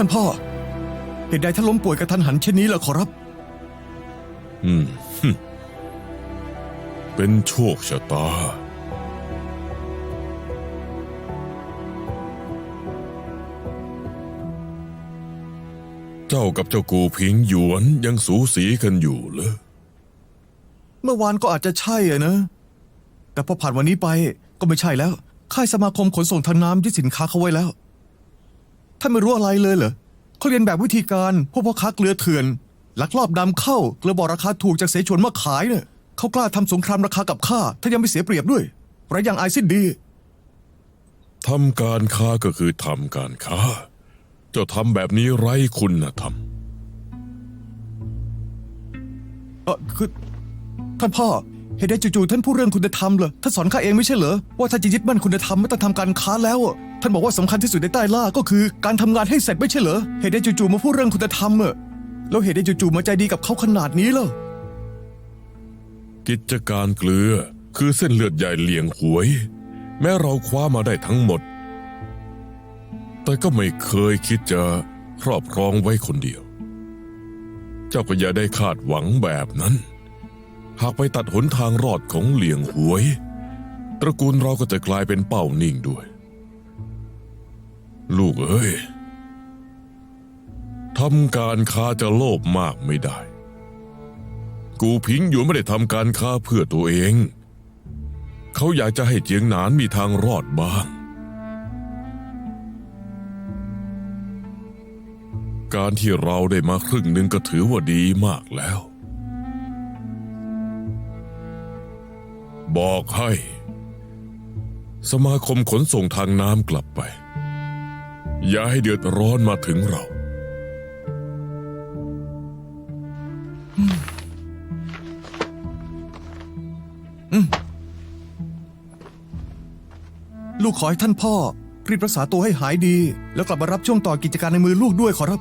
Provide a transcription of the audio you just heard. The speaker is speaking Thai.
ท่านพ่อ เหตุใดท่านล้มป่วยกระทันหันเช่นนี้ล่ะขอรับ อืมฮึเป็นโชคชะตา เจ้ากับเจ้ากูพิงหยวนยังสูสีกันอยู่เหรอ เมื่อวานก็อาจจะใช่อะนะ แต่พอผ่านวันนี้ไปก็ไม่ใช่แล้ว ค่ายสมาคมขนส่งทางน้ำยึดสินค้าเขาไว้แล้ว ท่านไม่รู้อะไรเลยเหรอเขาเรียนแบบวิธีการพวกพ่อค้าเกลือเถื่อนลักลอบนำเข้าเกลือบอกราคาถูกจากเสฉวนมาขายเนี่ยเขากล้าทำสงครามราคากับข้าถ้ายังไม่เสียเปรียบด้วยไรอย่างอายสิ้นดีทำการค้าก็คือทำการค้า เจ้าทำแบบนี้ไร้คุณธรรมเออคือท่านพ่อ เหตุใดจู่ๆท่านพูดเรื่องคุณธรรมเหรอท่านสอนข้าเองไม่ใช่เหรอว่าถ้าจะยึดมั่นคุณธรรมไม่ต้องทำการค้าแล้วอะท่านบอกว่าสำคัญที่สุดในใต้ล่าก็คือการทำงานให้เสร็จไม่ใช่เหรอเหตุใดจู่ๆมาพูดเรื่องคุณธรรมอะแล้วเหตุใดจู่ๆมาใจดีกับเขาขนาดนี้เล่ะกิจการเกลือคือเส้นเลือดใหญ่เลี่ยงหวย แม้เราคว้ามาได้ทั้งหมด แต่ก็ไม่เคยคิดจะครอบครองไว้คนเดียว เจ้าก็อย่าได้คาดหวังแบบนั้น หากไปตัดหนทางรอดของเหลียงหวย ตระกูลเราก็จะกลายเป็นเป้านิ่งด้วย ลูกเอ้ยทำการค้าจะโลภมากไม่ได้ กูพิงหยวนไม่ได้ทำการค้าเพื่อตัวเอง เขาอยากจะให้เจียงหนานมีทางรอดบ้าง การที่เราได้มาครึ่งหนึ่งก็ถือว่าดีมากแล้ว บอกให้ สมาคมขนส่งทางน้ำกลับไป อย่าให้เดือดร้อนมาถึงเรา ลูกขอให้ท่านพ่อ รีบรักษาตัวให้หายดี แล้วกลับมารับช่วงต่อกิจการในมือลูกด้วยขอรับ